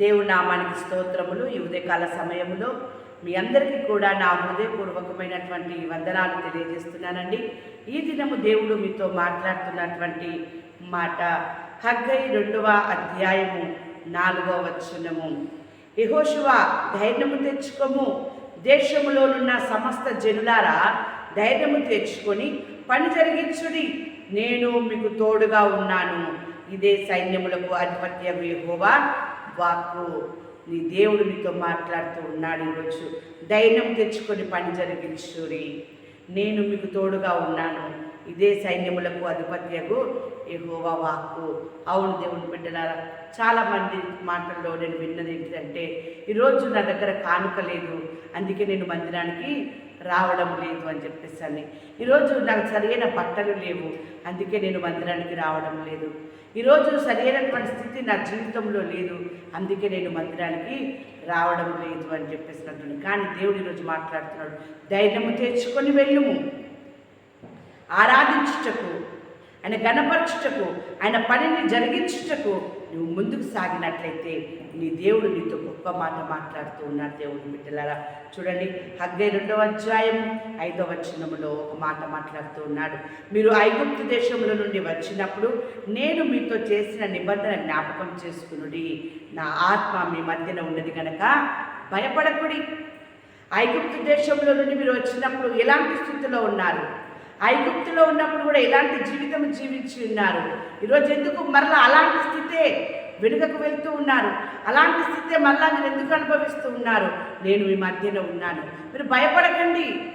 దేవుడు నామానికి స్తోత్రములు. ఈ ఉదయకాల సమయంలో మీ అందరికీ కూడా నా హృదయపూర్వకమైనటువంటి వందనాలు తెలియజేస్తున్నానండి. ఈ దినము దేవుడు మీతో మాట్లాడుతున్నటువంటి మాట హగ్గై రెండవ అధ్యాయము నాలుగవ వచనము. యహోశివ ధైర్యము తెచ్చుకోము. దేశములోనున్న సమస్త జనులారా ధైర్యము తెచ్చుకొని పని జరిగించుడి. నేను మీకు తోడుగా ఉన్నాను. ఇదే సైన్యములకు అధిపత్యం యహోవా. వాక్కు. నీ దేవుడు నీతో మాట్లాడుతూ ఉన్నాడు ఈరోజు. ధైర్యం తెచ్చుకొని పని జరిగించుని నేను మీకు తోడుగా ఉన్నాను. ఇదే సైన్యములకు అధిపత్యకు ఎగోవా వాక్కు. అవును దేవుని బిడ్డలారా చాలామంది మాటల్లో నేను విన్నది ఏంటంటే ఈరోజు నా దగ్గర కానుక లేదు అందుకే నేను మందిరానికి రావడం లేదు అని చెప్పేసాను. ఈరోజు నాకు సరైన బట్టలు లేవు అందుకే నేను మందిరానికి రావడం లేదు. ఈరోజు సరైనటువంటి స్థితి నా జీవితంలో లేదు అందుకే నేను మందిరానికి రావడం లేదు అని చెప్పేసినట్టు కానీ దేవుడు ఈరోజు మాట్లాడుతున్నాడు ధైర్యము తెచ్చుకొని వెళ్ళుము. ఆరాధించుటకు ఆయన గణపరచుటకు ఆయన పనిని జరిగించుటకు నువ్వు ముందుకు సాగినట్లయితే నీ దేవుడు నీతో గొప్ప మాట మాట్లాడుతూ ఉన్నాడు దేవుడు బిడ్డలారా. చూడండి హగ్గై రెండవ అధ్యాయం ఐదవ వచనములో ఒక మాట మాట్లాడుతూ ఉన్నాడు. మీరు ఐగుప్తు దేశంలో నుండి వచ్చినప్పుడు నేను మీతో చేసిన నిబంధన జ్ఞాపకం చేసుకునుడి. నా ఆత్మ మీ మధ్యన ఉన్నది కనుక భయపడకుడి. ఐగుప్తు దేశంలో నుండి మీరు వచ్చినప్పుడు ఎలాంటి స్థితిలో ఉన్నారు? ఐగుప్తులో ఉన్నప్పుడు కూడా ఎలాంటి జీవితం జీవించి ఉన్నారు. ఈరోజు ఎందుకు మరలా అలాంటి స్థితే వెనుకకు వెళ్తూ ఉన్నారు? అలాంటి స్థితే మళ్ళా మీరు ఎందుకు అనుభవిస్తూ ఉన్నారు? నేను మీ మధ్యలో ఉన్నాను. మీరు భయపడకండి.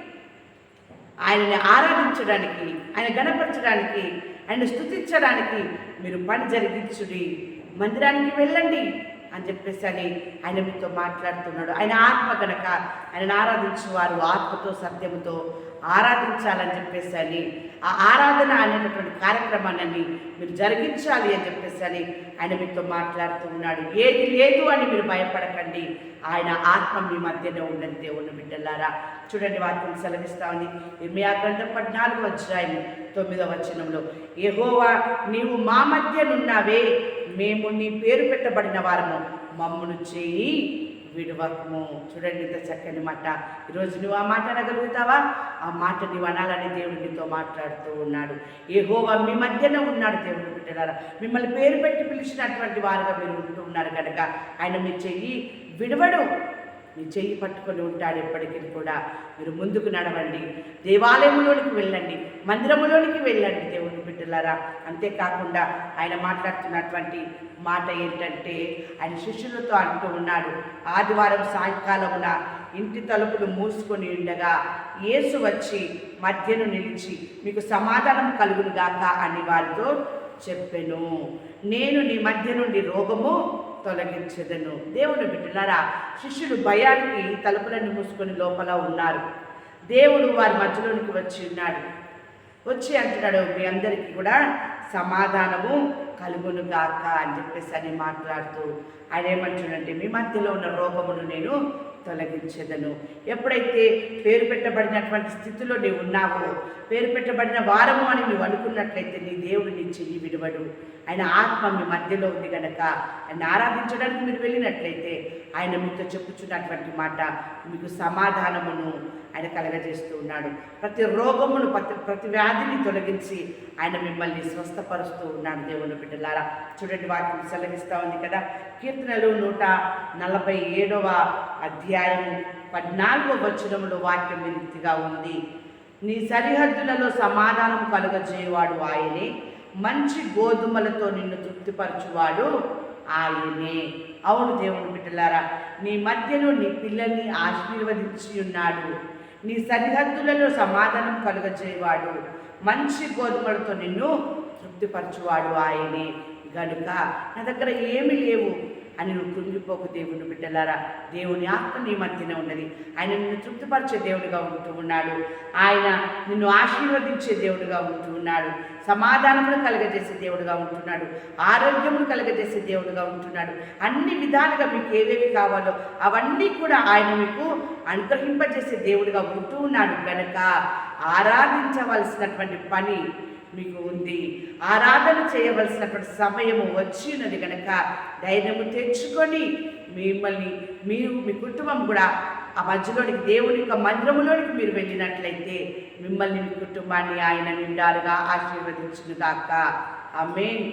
ఆయనని ఆరాధించడానికి ఆయన గణపరచడానికి ఆయన స్థుతించడానికి మీరు పని జరిగించుడి. మందిరానికి వెళ్ళండి అని చెప్పేసి అని ఆయన మీతో మాట్లాడుతున్నాడు. ఆయన ఆత్మ గనక ఆయన ఆరాధించేవారు ఆత్మతో సత్యముతో ఆరాధించాలని చెప్పేసి అని ఆ ఆరాధన అనేటటువంటి కార్యక్రమాన్ని మీరు జరిగించాలి అని చెప్పేసి అని ఆయన మీతో మాట్లాడుతూ ఉన్నాడు. ఏది లేదు అని మీరు భయపడకండి. ఆయన ఆత్మ మీ మధ్యనే ఉండని దేవుని బిడ్డలారా. చూడండి వాక్యం సెలవిస్తా ఉంది. ఇర్మియా గ్రంథం పద్నాలుగు అధ్యాయం తొమ్మిదవ వచనంలో ఏహోవా నీవు మా మధ్యనున్నావే. మేము నీ పేరు పెట్టబడిన వారము. మమ్మను చేయి. విడవకము చూడండి ఇంత చక్కని మాట. ఈరోజు నువ్వు ఆ మాట అనగలుగుతావా? ఆ మాట నీవు అనాలని దేవుడు నీతో మాట్లాడుతూ ఉన్నాడు. ఏ హోవా మీ మధ్యన ఉన్నాడు దేవుడు బిడ్డలారా. మిమ్మల్ని పేరు పెట్టి పిలిచినటువంటి వారుగా మీరు ఉంటూ ఉన్నారు కనుక. ఆయన మీ చెయ్యి విడవడు. మీ చెయ్యి పట్టుకొని ఉంటాడు ఎప్పటికీ కూడా. మీరు ముందుకు నడవండి. దేవాలయంలోనికి వెళ్ళండి. మందిరములోనికి వెళ్ళండి దేవుని బిడ్డలారా. అంతేకాకుండా ఆయన మాట్లాడుతున్నటువంటి మాట ఏంటంటే ఆయన శిష్యులతో అంటూ ఉన్నాడు ఆదివారం సాయంకాలమున ఇంటి తలుపులు మూసుకొని ఉండగా యేసు వచ్చి మధ్యను నిలిచి మీకు సమాధానం కలుగునుగాక అని వారితో చెప్పెను. నేను నీ మధ్య నుండి రోగము తొలగించదను. దేవుని బిడ్డలారా శిష్యులు భయానికి తలుపులన్నీ మూసుకొని లోపల ఉన్నారు. దేవుడు వారి మధ్యలోనికి వచ్చి ఉన్నాడు. వచ్చి అంటున్నాడు మీ అందరికీ కూడా సమాధానము కలుగును గాక అని చెప్పేసి అని మాట్లాడుతూ ఆయన ఏమంటున్నాడంటే మీ మధ్యలో ఉన్న రోగమును నేను తొలగించేదను. ఎప్పుడైతే పేరు పెట్టబడినటువంటి స్థితిలో నీవు ఉన్నావో పేరు పెట్టబడిన వారము అని నువ్వు అనుకున్నట్లయితే నీ దేవుడు నీ చెయ్యి విడవడు. ఆయన ఆత్మ మీ మధ్యలో ఉంది కనుక ఆయన ఆరాధించడానికి మీరు వెళ్ళినట్లయితే ఆయన మీతో చెప్పుచున్నటువంటి మాట మీకు సమాధానమును ఆయన కలగజేస్తూ ఉన్నాడు. ప్రతి రోగమును ప్రతి ప్రతి వ్యాధిని తొలగించి ఆయన మిమ్మల్ని స్వస్థపరుస్తూ ఉన్నాడు దేవుని బిడ్డలారా. చూడండి వాటిని సెలవిస్తూ ఉంది కదా. కీర్తనలు నూట నలభై ఏడవ అధ్యాయం పద్నాలుగవ వచనంలో వాక్యం ఈ ఉంది. నీ సరిహద్దులలో సమాధానం కలుగజేయవాడు ఆయనే. మంచి గోధుమలతో నిన్ను తృప్తిపరచువాడు ఆయనే. అవును దేవుని బిడ్డలారా నీ మధ్యలో నీ పిల్లల్ని ఆశీర్వదించి ఉన్నాడు. నీ సరిహద్దులలో సమాధానం కలుగజేయవాడు. మంచి గోధుమలతో నిన్ను తృప్తిపరచువాడు ఆయనే. గనుక నా దగ్గర ఏమి లేవు. అని నువ్వు కృంగిపోకు దేవుని బిడ్డలారా. దేవుని ఆత్మ నీ మధ్యన ఉన్నది. ఆయన నిన్ను తృప్తిపరిచే దేవుడిగా ఉంటూ ఉన్నాడు. ఆయన నిన్ను ఆశీర్వదించే దేవుడిగా ఉంటూ ఉన్నాడు. సమాధానమును కలగజేసే దేవుడిగా ఉంటున్నాడు. ఆరోగ్యమును కలగజేసే దేవుడిగా ఉంటున్నాడు. అన్ని విధాలుగా మీకు ఏవేవి కావాలో అవన్నీ కూడా ఆయన మీకు అనుగ్రహింపజేసే దేవుడిగా ఉంటూ ఉన్నాడు కనుక ఆరాధించవలసినటువంటి పని మీకు ఉంది. ఆరాధన చేయవలసినటువంటి సమయము వచ్చినది కనుక ధైర్యము తెచ్చుకొని మిమ్మల్ని మీరు మీ కుటుంబం కూడా ఆ మధ్యలోనికి దేవుని యొక్క మందిరములోనికి మీరు వెళ్ళినట్లయితే మిమ్మల్ని మీ కుటుంబాన్ని ఆయన నిండారుగా ఆ మెయిన్